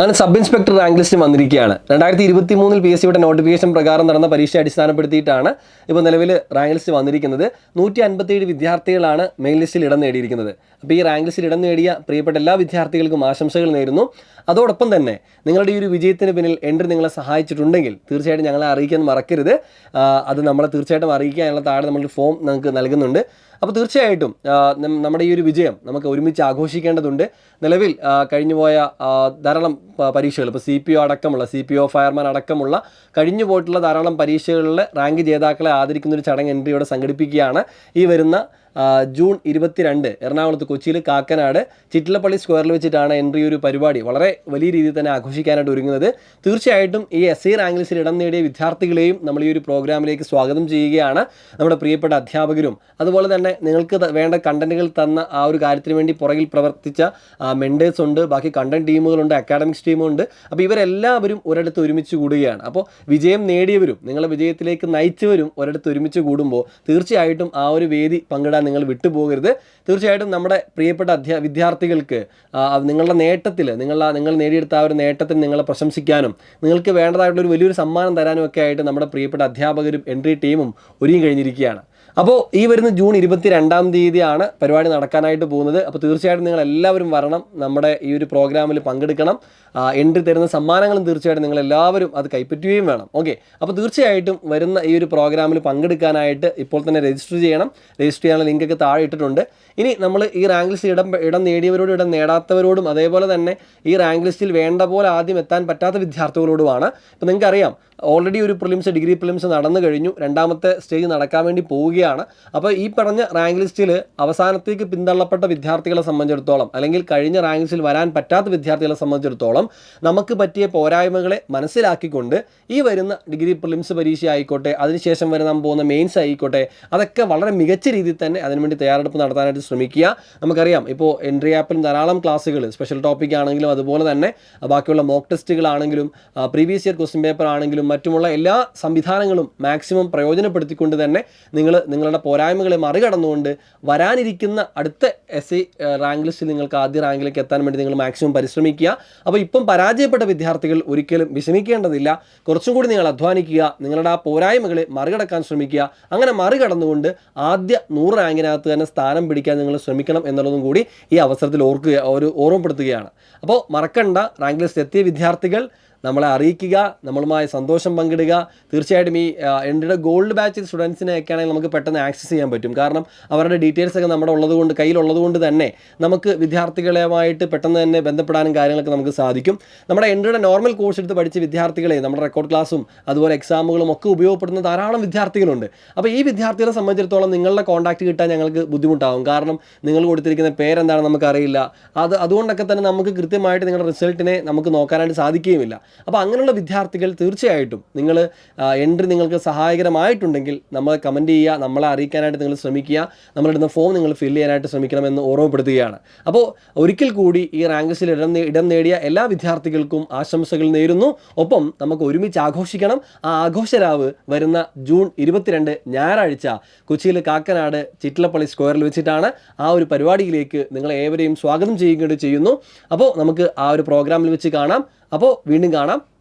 അങ്ങനെ sub inspector rank list വന്നിരിക്കുകയാണ്. രണ്ടായിരത്തി ഇരുപത്തി മൂന്നിൽ പി എസ് സിയുടെ നോട്ടിഫിക്കേഷൻ പ്രകാരം നടന്ന പരീക്ഷ അടിസ്ഥാനപ്പെടുത്തിയിട്ടാണ് ഇപ്പോൾ നിലവിൽ റാങ്ക് ലിസ്റ്റ് വന്നിരിക്കുന്നത്. നൂറ്റി അൻപത്തിയേഴ് വിദ്യാർത്ഥികളാണ് മെയിൻ ലിസ്റ്റിൽ ഇടം നേടിയിരിക്കുന്നത്. അപ്പോൾ ഈ റാങ്ക് ലിസ്റ്റിൽ ഇടം നേടിയ പ്രിയപ്പെട്ട എല്ലാ വിദ്യാർത്ഥികൾക്കും ആശംസകൾ നേരുന്നു. അതോടൊപ്പം തന്നെ നിങ്ങളുടെ ഈ ഒരു വിജയത്തിന് പിന്നിൽ എൻട്രി നിങ്ങളെ സഹായിച്ചിട്ടുണ്ടെങ്കിൽ തീർച്ചയായിട്ടും ഞങ്ങളെ അറിയിക്കാൻ മറക്കരുത്. അത് നമ്മളെ തീർച്ചയായിട്ടും അറിയിക്കാനുള്ള താഴെ നമ്മളൊരു ഫോം നിങ്ങൾക്ക് നൽകുന്നുണ്ട്. അപ്പോൾ തീർച്ചയായിട്ടും നമ്മുടെ ഈ ഒരു വിജയം നമുക്ക് ഒരുമിച്ച് ആഘോഷിക്കേണ്ടതുണ്ട്. നിലവിൽ കഴിഞ്ഞുപോയ ധാരാളം പരീക്ഷകൾ. ഇപ്പോൾ സി പി ഒ അടക്കമുള്ള സി പി ഒ ഫയർമാൻ അടക്കമുള്ള കഴിഞ്ഞു പോയിട്ടുള്ള ധാരാളം പരീക്ഷകളിലെ റാങ്ക് ജേതാക്കളെ ആദരിക്കുന്ന ഒരു ചടങ്ങ് ഇവിടെ സംഘടിപ്പിക്കുകയാണ് ഈ വരുന്ന ജൂൺ ഇരുപത്തിരണ്ട് എറണാകുളത്ത് കൊച്ചിയിൽ കാക്കനാട് ചിറ്റിലപ്പള്ളി സ്ക്വയറിൽ വെച്ചിട്ടാണ് എൻട്രി ഒരു പരിപാടി. വളരെ വലിയ രീതിയിൽ തന്നെ ആഘോഷിക്കാനായിട്ട് ഒരുങ്ങുന്നത്. തീർച്ചയായിട്ടും ഈ എസ് ഐ റാങ്ക് ലിസ്റ്റിൽ ഇടം നേടിയ വിദ്യാർത്ഥികളെയും നമ്മൾ ഈ ഒരു പ്രോഗ്രാമിലേക്ക് സ്വാഗതം ചെയ്യുകയാണ് നമ്മുടെ പ്രിയപ്പെട്ട അധ്യാപകരും. അതുപോലെ തന്നെ നിങ്ങൾക്ക് വേണ്ട കണ്ടന്റുകൾ തന്ന ആ ഒരു കാര്യത്തിന് വേണ്ടി പുറകിൽ പ്രവർത്തിച്ച മെൻഡേഴ്സ് ഉണ്ട്. ബാക്കി കണ്ടന്റ് ടീമുകളുണ്ട് അക്കാഡമിക്സ് ടീമുണ്ട്. അപ്പോൾ ഇവരെല്ലാവരും ഒരിടത്ത് ഒരുമിച്ച് കൂടുകയാണ്. അപ്പോൾ വിജയം നേടിയവരും നിങ്ങളെ വിജയത്തിലേക്ക് നയിച്ചവരും ഒരിടത്ത് ഒരുമിച്ച് കൂടുമ്പോൾ തീർച്ചയായിട്ടും ആ ഒരു വേദി പങ്കിടാൻ നിങ്ങൾ വിട്ടുപോകരുത്. തീർച്ചയായിട്ടും നമ്മുടെ പ്രിയപ്പെട്ട അധ്യാ വിദ്യാർത്ഥികൾക്ക് നിങ്ങളുടെ നേട്ടത്തിൽ നിങ്ങൾ നിങ്ങൾ നേടിയെടുത്ത ആ ഒരു നേട്ടത്തിൽ നിങ്ങളെ പ്രശംസിക്കാനും നിങ്ങൾക്ക് വേണ്ടതായിട്ടുള്ള ഒരു വലിയൊരു സമ്മാനം തരാനും ഒക്കെ ആയിട്ട് നമ്മുടെ പ്രിയപ്പെട്ട അധ്യാപകരും എൻട്രി ടീമും ഒരുങ്ങി കഴിഞ്ഞിരിക്കുകയാണ്. അപ്പോൾ ഈ വരുന്ന ജൂൺ ഇരുപത്തി രണ്ടാം തീയതിയാണ് പരിപാടി നടക്കാനായിട്ട് പോകുന്നത്. അപ്പോൾ തീർച്ചയായിട്ടും നിങ്ങൾ എല്ലാവരും വരണം. നമ്മുടെ ഈ ഒരു പ്രോഗ്രാമിൽ പങ്കെടുക്കണം. എൻട്രി തരുന്ന സമ്മാനങ്ങളും തീർച്ചയായിട്ടും നിങ്ങൾ എല്ലാവരും അത് കൈപ്പറ്റുകയും വേണം. ഓക്കെ. അപ്പോൾ തീർച്ചയായിട്ടും വരുന്ന ഈ ഒരു പ്രോഗ്രാമിൽ പങ്കെടുക്കാനായിട്ട് ഇപ്പോൾ തന്നെ രജിസ്റ്റർ ചെയ്യണം. രജിസ്റ്റർ ചെയ്യാനുള്ള ലിങ്കൊക്കെ താഴെ ഇട്ടിട്ടുണ്ട്. ഇനി നമ്മൾ ഈ റാങ്ക് ലിസ്റ്റ് ഇടം ഇടം നേടിയവരോടും ഇടം നേടാത്തവരോടും അതേപോലെ തന്നെ ഈ റാങ്ക് ലിസ്റ്റിൽ വേണ്ട പോലെ ആദ്യം എത്താൻ പറ്റാത്ത വിദ്യാർത്ഥികളോടുമാണ്. ഇപ്പോൾ നിങ്ങൾക്കറിയാം ഓൾറെഡി ഒരു പ്രിലിംസ് ഡിഗ്രി പ്രിലിംസ് നടന്നു കഴിഞ്ഞു. രണ്ടാമത്തെ സ്റ്റേജ് നടക്കാൻ വേണ്ടി പോവുകയാണ്. അപ്പോൾ ഈ പറഞ്ഞ റാങ്ക് ലിസ്റ്റിൽ അവസാനത്തേക്ക് പിന്തള്ളപ്പെട്ട വിദ്യാർത്ഥികളെ സംബന്ധിച്ചിടത്തോളം അല്ലെങ്കിൽ കഴിഞ്ഞ റാങ്ക് ലിസ്റ്റിൽ വരാൻ പറ്റാത്ത വിദ്യാർത്ഥികളെ സംബന്ധിച്ചിടത്തോളം നമുക്ക് പറ്റിയ പോരായ്മകളെ മനസ്സിലാക്കിക്കൊണ്ട് ഈ വരുന്ന ഡിഗ്രി പ്രിലിംസ് പരീക്ഷ ആയിക്കോട്ടെ അതിനുശേഷം വരുന്ന പോകുന്ന മെയിൻസ് ആയിക്കോട്ടെ അതൊക്കെ വളരെ മികച്ച രീതിയിൽ തന്നെ അതിനുവേണ്ടി തയ്യാറെടുപ്പ് നടത്താനായിട്ട് ശ്രമിക്കുക. നമുക്കറിയാം ഇപ്പോൾ എൻട്രി ആപ്പിലും ധാരാളം ക്ലാസ്സുകൾ സ്പെഷ്യൽ ടോപ്പിക് ആണെങ്കിലും അതുപോലെ തന്നെ ബാക്കിയുള്ള മോക്ക് ടെസ്റ്റുകളാണെങ്കിലും പ്രീവിയസ് ഇയർ ക്വസ്റ്റ്യൻ പേപ്പർ ആണെങ്കിലും മറ്റുമുള്ള എല്ലാ സംവിധാനങ്ങളും മാക്സിമം പ്രയോജനപ്പെടുത്തിക്കൊണ്ട് തന്നെ നിങ്ങൾ നിങ്ങളുടെ പോരായ്മകളെ മറികടന്നുകൊണ്ട് വരാനിരിക്കുന്ന അടുത്ത എസ് ഐ റാങ്ക് ലിസ്റ്റിൽ നിങ്ങൾക്ക് ആദ്യ റാങ്കിലേക്ക് എത്താൻ വേണ്ടി നിങ്ങൾ മാക്സിമം പരിശ്രമിക്കുക. അപ്പോൾ ഇപ്പം പരാജയപ്പെട്ട വിദ്യാർത്ഥികൾ ഒരിക്കലും വിഷമിക്കേണ്ടതില്ല. കുറച്ചും കൂടി നിങ്ങൾ അധ്വാനിക്കുക. നിങ്ങളുടെ ആ പോരായ്മകളെ മറികടക്കാൻ ശ്രമിക്കുക. അങ്ങനെ മറികടന്നുകൊണ്ട് ആദ്യ നൂറ് റാങ്കിനകത്ത് തന്നെ സ്ഥാനം പിടിക്കാൻ നിങ്ങൾ ശ്രമിക്കണം എന്നുള്ളതും കൂടി ഈ അവസരത്തിൽ ഓർക്കുക ഒരു ഓർമ്മപ്പെടുത്തുകയാണ്. അപ്പോൾ മറക്കണ്ട റാങ്ക് ലിസ്റ്റ് എത്തിയ വിദ്യാർത്ഥികൾ നമ്മളെ അറിയിക്കുക നമ്മളുമായി സന്തോഷം പങ്കിടുക. തീർച്ചയായിട്ടും ഈ എന്റെ ഗോൾഡ് ബാച്ച് സ്റ്റുഡൻസിനെയൊക്കെ ആണെങ്കിൽ നമുക്ക് പെട്ടെന്ന് ആക്സസ് ചെയ്യാൻ പറ്റും. കാരണം അവരുടെ ഡീറ്റെയിൽസ് ഒക്കെ നമ്മുടെ ഉള്ളതുകൊണ്ട് കയ്യിലുള്ളത് കൊണ്ട് തന്നെ നമുക്ക് വിദ്യാർത്ഥികളുമായിട്ട് പെട്ടെന്ന് തന്നെ ബന്ധപ്പെടാനും കാര്യങ്ങളൊക്കെ നമുക്ക് സാധിക്കും. നമ്മുടെ എൻട്രിയുടെ നോർമൽ കോഴ്സ് എടുത്ത് പഠിച്ച വിദ്യാർത്ഥികളെ നമ്മുടെ റെക്കോർഡ് ക്ലാസ്സും അതുപോലെ എക്സാമുകളും ഒക്കെ ഉപയോഗപ്പെടുന്ന ധാരാളം വിദ്യാർത്ഥികളുണ്ട്. അപ്പോൾ ഈ വിദ്യാർത്ഥികളെ സംബന്ധിച്ചിടത്തോളം നിങ്ങളുടെ കോൺടാക്റ്റ് കിട്ടാൻ ഞങ്ങൾക്ക് ബുദ്ധിമുട്ടാകും കാരണം നിങ്ങൾ കൊടുത്തിരിക്കുന്ന പേരെന്താണെന്ന് നമുക്കറിയില്ല. അത് അതുകൊണ്ടൊക്കെ തന്നെ നമുക്ക് കൃത്യമായിട്ട് നിങ്ങളുടെ റിസൾട്ടിനെ നമുക്ക് നോക്കാനായിട്ട് സാധിക്കുകയുമില്ല. അപ്പോൾ അങ്ങനെയുള്ള വിദ്യാർത്ഥികൾ തീർച്ചയായിട്ടും നിങ്ങൾ എൻട്രി നിങ്ങൾക്ക് സഹായകരമായിട്ടുണ്ടെങ്കിൽ നമ്മൾ കമന്റ് ചെയ്യുക നമ്മളെ അറിയിക്കാനായിട്ട് നിങ്ങൾ ശ്രമിക്കുക. നമ്മളിടുന്ന ഫോം നിങ്ങൾ ഫില്ല് ചെയ്യാനായിട്ട് ശ്രമിക്കണമെന്ന് ഓർമ്മപ്പെടുത്തുകയാണ്. അപ്പോൾ ഒരിക്കൽ കൂടി ഈ റാങ്ക് ലിസ്റ്റിൽ ഇടം ഇടം നേടിയ എല്ലാ വിദ്യാർത്ഥികൾക്കും ആശംസകൾ നേരുന്നു. ഒപ്പം നമുക്ക് ഒരുമിച്ച് ആഘോഷിക്കണം. ആ ആഘോഷരാവ് വരുന്ന ജൂൺ ഇരുപത്തിരണ്ട് ഞായറാഴ്ച കൊച്ചിയിൽ കാക്കനാട് ചിറ്റിലപ്പള്ളി സ്ക്വയറിൽ വെച്ചിട്ടാണ് ആ ഒരു പരിപാടിയിലേക്ക് നിങ്ങളെ ഏവരെയും സ്വാഗതം ചെയ്യുകയും ചെയ്യുന്നു. അപ്പോൾ നമുക്ക് ആ ഒരു പ്രോഗ്രാമിൽ വെച്ച് കാണാം. അപ്പോൾ വീണ്ടും കാണാം.